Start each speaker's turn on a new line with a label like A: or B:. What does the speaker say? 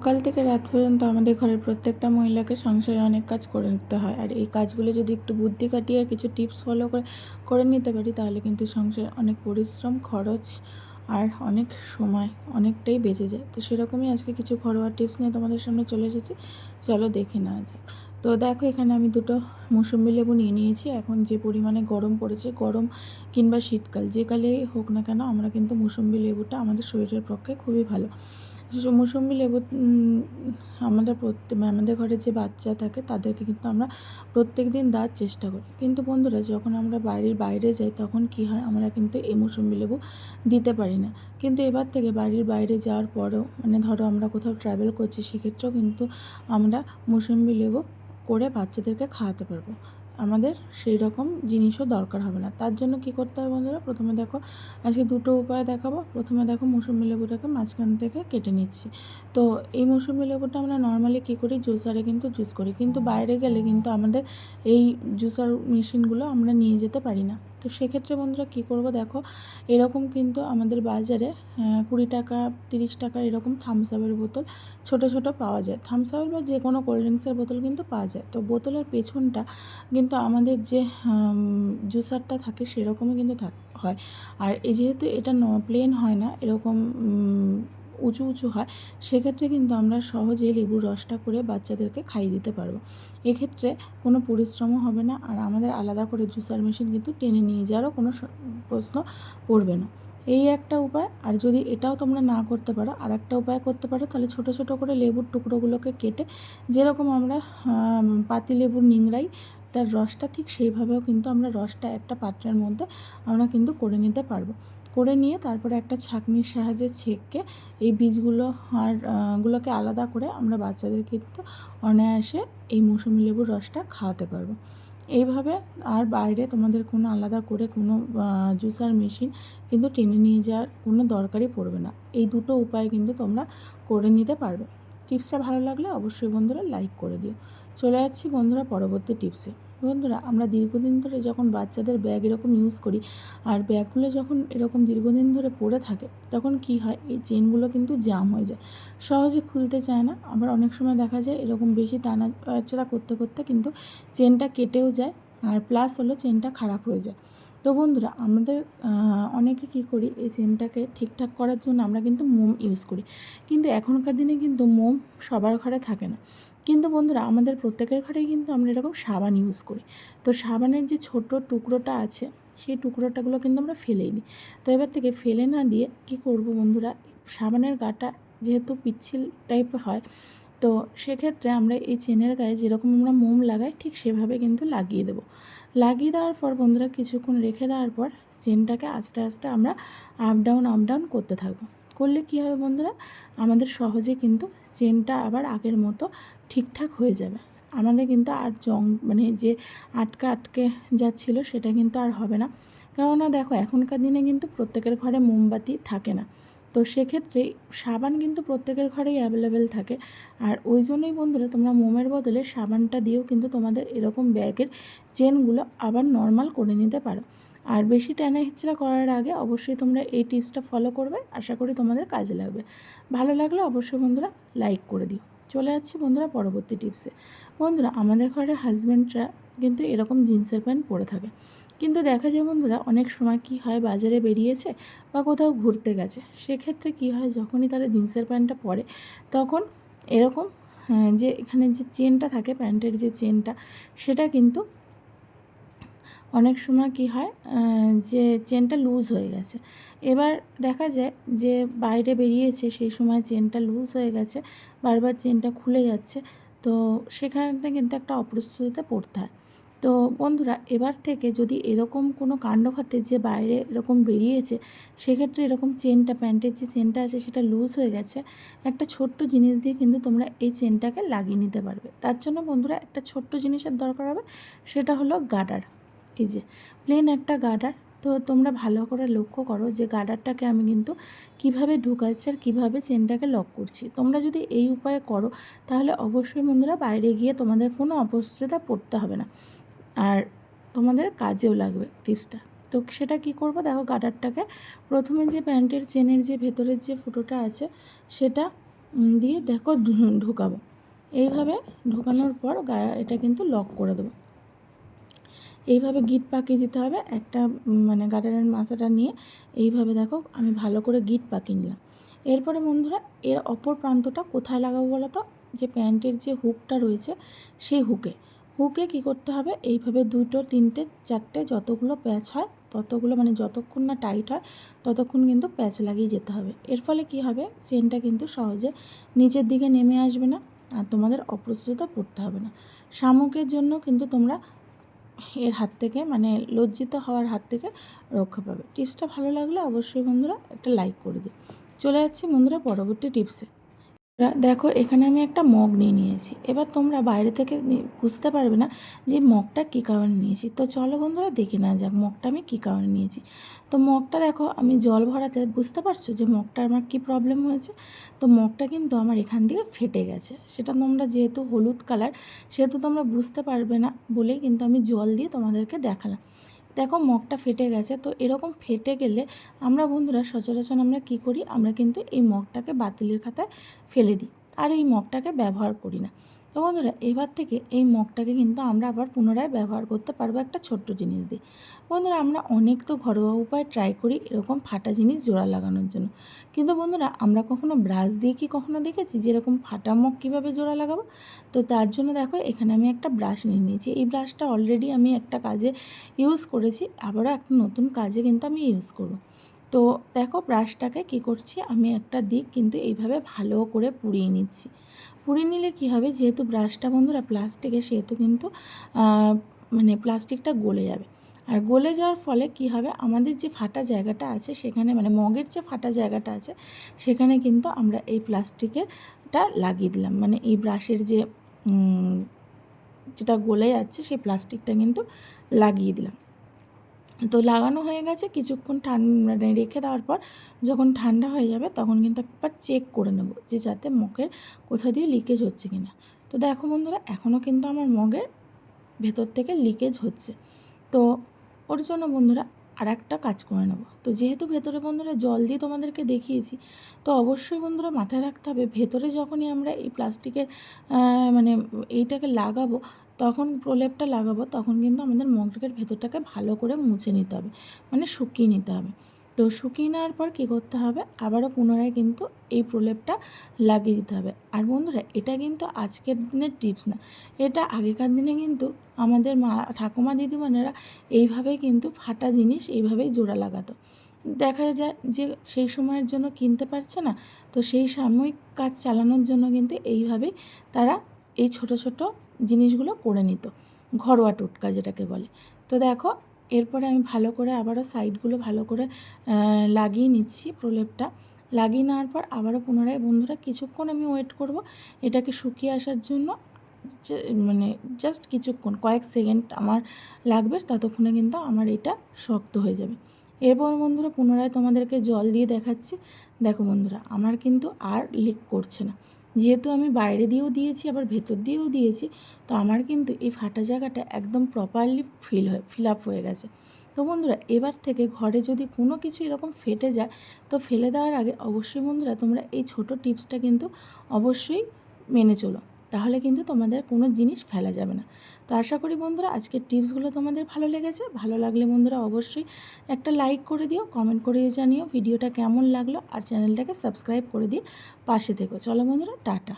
A: সকাল থেকে রাত পর্যন্ত আমাদের ঘরের প্রত্যেকটা মহিলাকে সংসারে অনেক কাজ করে নিতে হয়। আর এই কাজগুলো যদি একটু বুদ্ধি কাটিয়ে আর কিছু টিপস ফলো করে করে নিতে পারি, তাহলে কিন্তু সংসারে অনেক পরিশ্রম, খরচ আর অনেক সময় অনেকটাই বেঁচে যায়। তো সেরকমই আজকে কিছু ঘরোয়া টিপস নিয়ে তোমাদের সামনে চলে এসেছি। চলো দেখে নেওয়া যাক। তো দেখো, এখানে আমি দুটো মৌসুম্বি লেবু নিয়ে নিয়েছি। এখন যে পরিমাণে গরম পড়েছে, গরম কিংবা শীতকাল, যে কালেই হোক না কেন, আমরা কিন্তু মৌসুম্বি লেবুটা আমাদের শরীরের পক্ষে খুবই ভালো। মৌসুম্বি লেবু আমাদের প্রত্যেক, আমাদের ঘরে যে বাচ্চা থাকে তাদেরকে কিন্তু আমরা প্রত্যেক দিন দেওয়ার চেষ্টা করি। কিন্তু বন্ধুরা, যখন আমরা বাড়ির বাইরে যাই তখন কি হয়? আমরা কিন্তু এই মৌসুম্বি লেবু দিতে পারি না। কিন্তু এবার থেকে বাড়ির বাইরে যাওয়ার পরেও মানে ধরো আমরা কোথাও ট্রাভেল করছি, সেক্ষেত্রেও কিন্তু আমরা মৌসুম্বি লেবু করে বাচ্চাদেরকে খাওয়াতে পারব। আমাদের সেই রকম জিনিসও দরকার হবে না। তার জন্য কি করতে হবে বন্ধুরা? প্রথমে দেখো, আজকে দুটো উপায় দেখাবো। প্রথমে দেখো মৌসুমি লেবুটাকে মাঝখান থেকে কেটে নিচ্ছি। তো এই মৌসুমি লেবুটা আমরা নর্মালি কী করি? জুসারে কিন্তু জুস করি। কিন্তু বাইরে গেলে কিন্তু আমাদের এই জুসার মেশিনগুলো আমরা নিয়ে যেতে পারি না। তো সেক্ষেত্রে বন্ধুরা কী করব দেখো, এরকম কিন্তু আমাদের বাজারে কুড়ি টাকা, তিরিশ টাকা এরকম থামস আপের বোতল ছোট ছোট পাওয়া যায়। থামস আপের বা যে কোনো কোল্ড ড্রিঙ্কসের বোতল কিন্তু পাওয়া যায়। তো বোতলের পেছনটা কিন্তু আমাদের যে জুসারটা থাকে সেরকমই কিন্তু থাক, হয়। আর এই যেহেতু এটা প্লেন হয় না, এরকম উঁচু উঁচু হয়, সেক্ষেত্রে কিন্তু আমরা সহজেই লেবুর রসটা করে বাচ্চাদেরকে খাইয়ে দিতে পারব। এক্ষেত্রে কোনো পরিশ্রমও হবে না আর আমাদের আলাদা করে জুসার মেশিন কিন্তু টেনে নিয়ে যাওয়ারও কোনো প্রশ্ন পড়বে না। এই একটা উপায়, আর যদি এটাও তোমরা না করতে পারো আর একটা উপায় করতে পারো, তাহলে ছোট ছোট করে লেবুর টুকরোগুলোকে কেটে যেরকম আমরা পাতি লেবুর নিংড়াই, তার রসটা ঠিক সেইভাবেও কিন্তু আমরা রসটা একটা পাত্রের মধ্যে আমরা কিন্তু করে নিতে পারব। করে নিয়ে তারপরে একটা ছাঁকনির সাহায্যে ছেঁকে এই বীজগুলো আর গুলোকে আলাদা করে আমরা বাচ্চাদের কিন্তু অনায়াসে এই মৌসুমি লেবুর রসটা খাওয়াতে পারব। এইভাবে আর বাইরে তোমাদের কোনো আলাদা করে কোনো জুসার মেশিন কিন্তু টেনে নিয়ে যাওয়ার কোনো দরকারই পড়বে না। এই দুটো উপায় কিন্তু তোমরা করে নিতে পারবে। টিপসটা ভালো লাগলে অবশ্যই বন্ধুরা লাইক করে দিও। চলে যাচ্ছি বন্ধুরা পরবর্তী টিপসে। বন্ধুরা, আমরা দীর্ঘদিন ধরে যখন বাচ্চাদের ব্যাগ এরকম ইউজ করি, আর ব্যাগগুলো যখন এরকম দীর্ঘদিন ধরে পড়ে থাকে, তখন কি হয়? এই চেনগুলো কিন্তু জাম হয়ে যায়। সহজে খুলতে চায় না। আবার অনেক সময় দেখা যায়, এরকম বেশি টানাচাড়া করতে করতে কিন্তু চেনটা কেটেও যায়, আর প্লাস হলো চেনটা খারাপ হয়ে যায়। তো বন্ধুরা, আমাদের অনেকে কি করি, এই চেনটাকে ঠিকঠাক করার জন্য আমরা কিন্তু মোম ইউজ করি। কিন্তু এখনকার দিনে কিন্তু মোম সবার ঘরে থাকে না। কিন্তু বন্ধুরা, আমাদের প্রত্যেকের ঘরেই কিন্তু আমরা এরকম সাবান ইউজ করি। তো সাবানের যে ছোট টুকরোটা আছে, সেই টুকরোটাগুলো কিন্তু আমরা ফেলেই দিই। তো এবার থেকে ফেলে না দিয়ে কি করব বন্ধুরা, সাবানের গাটা যেহেতু পিচ্ছিল টাইপের হয়, তো সেক্ষেত্রে আমরা এই চেনের গায়ে যেরকম আমরা মোম লাগাই, ঠিক সেভাবে কিন্তু লাগিয়ে দেবো। লাগিয়ে দেওয়ার পর বন্ধুরা, কিছুক্ষণ রেখে দেওয়ার পর চেনটাকে আস্তে আস্তে আমরা আপ ডাউন আপ ডাউন করতে থাকব। করলে কী হবে বন্ধুরা, আমাদের সহজে কিন্তু চেনটা আবার আগের মতো ঠিকঠাক হয়ে যাবে। আমাদের কিন্তু আর জং মানে যে আটকে আটকে যাচ্ছিল সেটা কিন্তু আর হবে না। কেননা দেখো, এখনকার দিনে কিন্তু প্রত্যেকের ঘরে মোমবাতি থাকে না। তো সেক্ষেত্রে সাবান কিন্তু প্রত্যেকের ঘরেই অ্যাভেলেবেল থাকে। আর ওই জন্যই বন্ধুরা, তোমরা মোমের বদলে সাবানটা দিয়েও কিন্তু তোমাদের এরকম ব্যাগের চেনগুলো আবার নর্মাল করে নিতে পারো। আর বেশি টানা হিচড়া করার আগে অবশ্যই তোমরা এই টিপসটা ফলো করবে। আশা করি তোমাদের কাজে লাগবে। ভালো লাগলে অবশ্যই বন্ধুরা লাইক করে দিও। চলে যাচ্ছি বন্ধুরা পরবর্তী টিপসে বন্ধুরা, আমাদের ঘরে হাজব্যান্ডরা কিন্তু এরকম জিন্সের প্যান্ট পরে থাকে। কিন্তু দেখা যায় বন্ধুরা, অনেক সময় কি হয়, বাজারে বেরিয়েছে বা কোথাও ঘুরতে গেছে, সেক্ষেত্রে কি হয়, যখনই তারা জিন্সের প্যান্টটা পরে, তখন এরকম যে এখানে যে চেনটা থাকে, প্যান্টের যে চেনটা সেটা কিন্তু অনেক সময় কি হয় যে চেনটা লুজ হয়ে গেছে। এবার দেখা যায় যে বাইরে বেরিয়েছে, সেই সময় চেনটা লুজ হয়ে গেছে, বারবার চেনটা খুলে যাচ্ছে। তো সেখানে কিন্তু একটা অপ্রস্তুতিতে পড়তে হয়। তো বন্ধুরা, এবার থেকে যদি এরকম কোনো কাণ্ড ঘটে যে বাইরে এরকম বেরিয়েছে, সেক্ষেত্রে এরকম চেনটা, প্যান্টের যে চেনটা আছে, সেটা লুজ হয়ে গেছে। একটা ছোট্ট জিনিস দিয়ে কিন্তু তোমরা এই চেনটাকে লাগিয়ে নিতে পারবে। তার জন্য বন্ধুরা, একটা ছোট্ট জিনিসের দরকার হবে, সেটা হলো গার্ডার এই যে প্লেন একটা গার্ডার তো তোমরা ভালো করে লক্ষ্য করো যে গার্ডারটাকে আমি কিন্তু কীভাবে ঢুকাচ্ছি আর কীভাবে চেনটাকে লক করছি। তোমরা যদি এই উপায়ে করো, তাহলে অবশ্যই বন্ধুরা বাইরে গিয়ে তোমাদের কোনো অপস্থিতিতে পড়তে হবে না। আর তোমাদের কাজেও লাগবে টিপসটা তো সেটা কি করব? দেখো গার্ডারটাকে প্রথমে যে প্যান্টের চেনের যে ভেতরের যে ফুটোটা আছে, সেটা দিয়ে দেখো ঢুকাবো। এইভাবে ঢুকানোর পর এটা কিন্তু লক করে দেবো। এইভাবে গিট পাকিয়ে দিতে হবে। একটা মানে গার্ডারের মাথাটা নিয়ে এইভাবে দেখো আমি ভালো করে গিট পাকিয়ে নিলাম। এরপরে বন্ধুরা, এর অপর প্রান্তটা কোথায় লাগাবো বলো তো? যে প্যান্টের যে হুকটা রয়েছে সেই হুকে। হুকে কি করতে হবে? এইভাবে দুটো, তিনটে, চারটে যতগুলো প্যাচ হয়, ততগুলো মানে যতক্ষণ না টাইট হয়, ততক্ষণ কিন্তু প্যাচ লাগিয়ে যেতে হবে। এর ফলে কি হবে? চেনটা কিন্তু সহজে নিচের দিকে নেমে আসবে না আর তোমাদের অপ্রস্তুত পড়তে হবে না। শামুকের জন্য কিন্তু তোমরা এর হাত থেকে মানে লজ্জিত হওয়ার হাত থেকে রক্ষা পাবে। টিপসটা ভালো লাগলে অবশ্যই বন্ধুরা একটা লাইক করে দিও। চলে যাচ্ছি বন্ধুরা পরবর্তী টিপসে। দেখো এখানে আমি একটা মগ নিয়ে নিয়েছি। এবার তোমরা বাইরে থেকে বুঝতে পারবে না যে মগটা কী কারণে নিয়েছি। তো চলো বন্ধুরা দেখে না যাক মগটা আমি কী কারণে নিয়েছি। তো মগটা দেখো, আমি জল ভরাতে, বুঝতে পারছ যে মগটা আমার কী প্রবলেম হয়েছে? তো মগটা কিন্তু আমার এখান থেকে ফেটে গেছে। সেটা তোমরা যেহেতু হলুদ কালার সেহেতু তোমরা বুঝতে পারবে না বলেই কিন্তু আমি জল দিয়ে তোমাদেরকে দেখালাম। দেখো মগটা ফেটে গেছে, তো এরকম ফেটে গেলে আমরা বন্ধুরা সচরাচর আমরা কি করি? আমরা কিন্তু এই মগটাকে বাতিলের খাতায় ফেলে দিই। আর এই মগটাকে ব্যবহার করি না। তো বন্ধুরা, এবার থেকে এই মগটাকে কিন্তু আমরা আবার পুনরায় ব্যবহার করতে পারব একটা ছোট্ট জিনিস দিয়ে। বন্ধুরা, আমরা অনেক তো ঘরোয়া উপায় ট্রাই করি এরকম ফাটা জিনিস জোড়া লাগানোর জন্য। কিন্তু বন্ধুরা, আমরা কখনো ব্রাশ দিয়ে কি কখনো দেখেছি যেরকম ফাটা মগ কীভাবে জোড়া লাগাবো? তো তার জন্য দেখো, এখানে আমি একটা ব্রাশ নিয়ে নিয়েছি। এই ব্রাশটা অলরেডি আমি একটা কাজে ইউজ করেছি, আবারও একটা নতুন কাজে কিন্তু আমি ইউজ করব। তো দেখো ব্রাশটাকে কি করছি? আমি একটা দিক কিন্তু এইভাবে ভালো করে পুড়িয়ে নিচ্ছি। পুড়িয়ে নিলে কি হবে? যেহেতু ব্রাশটা বন্ধুরা প্লাস্টিকের সেহেতু কিন্তু মানে প্লাস্টিকটা গলে যাবে। আর গলে যাওয়ার ফলে কি হবে? আমাদের যে ফাটা জায়গাটা আছে, সেখানে মানে মগের যে ফাটা জায়গাটা আছে, সেখানে কিন্তু আমরা এই প্লাস্টিকেরটা লাগিয়ে দিলাম। মানে এই ব্রাশের যে যেটা গলে যাচ্ছে, সেই প্লাস্টিকটা কিন্তু লাগিয়ে দিলাম। তো লাগানো হয়ে গেছে, কিছুক্ষণ ঠান্ডা মানে রেখে দেওয়ার পর যখন ঠান্ডা হয়ে যাবে তখন কিন্তু একবার চেক করে নেব যে যাতে মগের কোথা দিয়ে লিকেজ হচ্ছে কিনা। তো দেখো বন্ধুরা এখনও কিন্তু আমার মগের ভেতর থেকে লিকেজ হচ্ছে। তো ওর জন্য বন্ধুরা আর একটা কাজ করে নেব। তো যেহেতু ভেতরে বন্ধুরা জল দিয়ে তোমাদেরকে দেখিয়েছি, তো অবশ্যই বন্ধুরা মাথায় রাখতে হবে ভেতরে যখনই আমরা এই প্লাস্টিকের মানে এইটাকে লাগাবো তখন প্রলেপটা লাগাবো, তখন কিন্তু আমাদের মগের ভেতরটাকে ভালো করে মুছে নিতে হবে মানে শুকিয়ে নিতে হবে। তো শুকিয়ে নেওয়ার পর কী করতে হবে? আবারও পুনরায় কিন্তু এই প্রলেপটা লাগিয়ে দিতে হবে। আর বন্ধুরা, এটা কিন্তু আজকের দিনের টিপস না, এটা আগেকার দিনে কিন্তু আমাদের মা, ঠাকুমা দিদিমানেরা এইভাবেই কিন্তু ফাটা জিনিস এইভাবেই জোড়া লাগাতো। দেখা যায় যে সেই সময়ের জন্য কিনতে পারছে না, তো সেই সাময়িক কাজ চালানোর জন্য কিন্তু এইভাবেই তারা এই ছোট ছোট জিনিসগুলো করে নিত। ঘরোয়া টোটকা যেটাকে বলে। তো দেখো, এরপরে আমি ভালো করে আবারও সাইডগুলো ভালো করে লাগিয়ে নিচ্ছি প্রলেপটা। লাগিয়ে নেওয়ার পর আবারও পুনরায়, বন্ধুরা, কিছুক্ষণ আমি ওয়েট করব। এটাকে শুকিয়ে আসার জন্য মানে জাস্ট কিছুক্ষণ, কয়েক সেকেন্ড আমার লাগবে, ততক্ষণে কিন্তু আমার এটা শক্ত হয়ে যাবে। এরপর বন্ধুরা পুনরায় তোমাদেরকে জল দিয়ে দেখাচ্ছি। দেখো বন্ধুরা, আমার কিন্তু আর লিক করছে না। যেহেতু আমি বাইরে দিয়েও দিয়েছি, আবার ভেতর দিয়েও দিয়েছি, তো আমার কিন্তু এই ফাটা জায়গাটা একদম প্রপারলি ফিল হয়ে ফিল আপ হয়ে গেছে। তো বন্ধুরা, এবার থেকে ঘরে যদি কোনো কিছু এরকম ফেটে যায়, তো ফেলে দেওয়ার আগে অবশ্যই বন্ধুরা তোমরা এই ছোট টিপসটা কিন্তু অবশ্যই মেনে চলো। তাহলে কিন্তু তোমাদের কোনো জিনিস ফেলা যাবে না। তো আশা করি বন্ধুরা, আজকের টিপসগুলো তোমাদের ভালো লেগেছে। ভালো লাগলে বন্ধুরা অবশ্যই একটা লাইক করে দিও, কমেন্ট করে জানিও ভিডিওটা কেমন লাগল, আর চ্যানেলটাকে সাবস্ক্রাইব করে দিয়ে পাশে থেকো। চলো বন্ধুরা, টাটা।